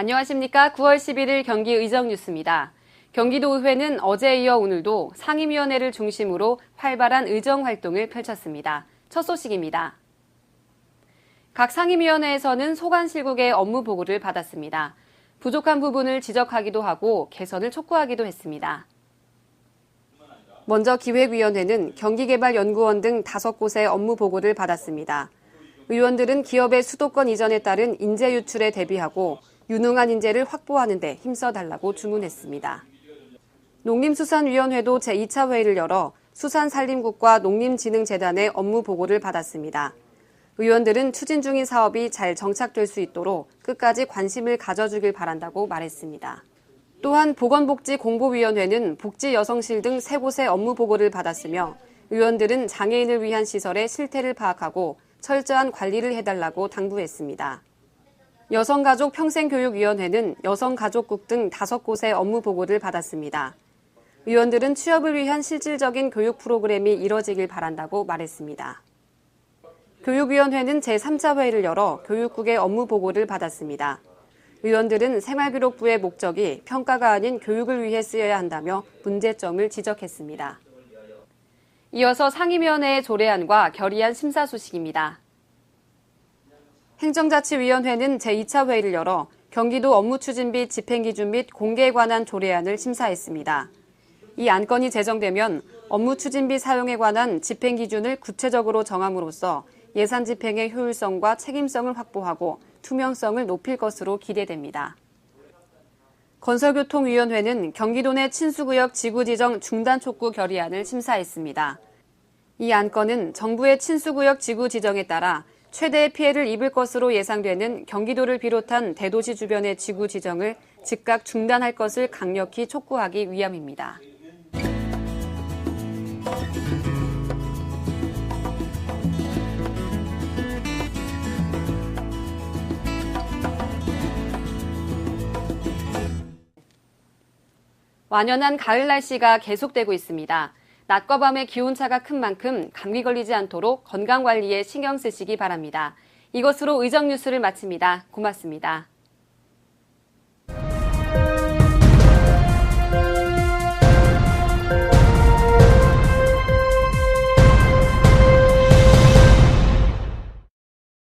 안녕하십니까. 9월 11일 경기 의정 뉴스입니다. 경기도의회는 어제에 이어 오늘도 상임위원회를 중심으로 활발한 의정 활동을 펼쳤습니다. 첫 소식입니다. 각 상임위원회에서는 소관실국의 업무 보고를 받았습니다. 부족한 부분을 지적하기도 하고 개선을 촉구하기도 했습니다. 먼저 기획위원회는 경기개발연구원 등 다섯 곳의 업무 보고를 받았습니다. 의원들은 기업의 수도권 이전에 따른 인재 유출에 대비하고 유능한 인재를 확보하는 데 힘써달라고 주문했습니다. 농림수산위원회도 제2차 회의를 열어 수산산림국과 농림진흥재단의 업무 보고를 받았습니다. 의원들은 추진 중인 사업이 잘 정착될 수 있도록 끝까지 관심을 가져주길 바란다고 말했습니다. 또한 보건복지공보위원회는 복지여성실 등 세 곳의 업무 보고를 받았으며 의원들은 장애인을 위한 시설의 실태를 파악하고 철저한 관리를 해달라고 당부했습니다. 여성가족평생교육위원회는 여성가족국 등 다섯 곳의 업무 보고를 받았습니다. 의원들은 취업을 위한 실질적인 교육 프로그램이 이뤄지길 바란다고 말했습니다. 교육위원회는 제3차 회의를 열어 교육국의 업무 보고를 받았습니다. 의원들은 생활기록부의 목적이 평가가 아닌 교육을 위해 쓰여야 한다며 문제점을 지적했습니다. 이어서 상임위원회의 조례안과 결의안 심사 소식입니다. 행정자치위원회는 제2차 회의를 열어 경기도 업무 추진비 집행기준 및 공개에 관한 조례안을 심사했습니다. 이 안건이 제정되면 업무 추진비 사용에 관한 집행기준을 구체적으로 정함으로써 예산 집행의 효율성과 책임성을 확보하고 투명성을 높일 것으로 기대됩니다. 건설교통위원회는 경기도 내 친수구역 지구 지정 중단 촉구 결의안을 심사했습니다. 이 안건은 정부의 친수구역 지구 지정에 따라 최대의 피해를 입을 것으로 예상되는 경기도를 비롯한 대도시 주변의 지구 지정을 즉각 중단할 것을 강력히 촉구하기 위함입니다. 완연한 가을 날씨가 계속되고 있습니다. 낮과 밤의 기온차가 큰 만큼 감기 걸리지 않도록 건강 관리에 신경 쓰시기 바랍니다. 이것으로 의정 뉴스를 마칩니다. 고맙습니다.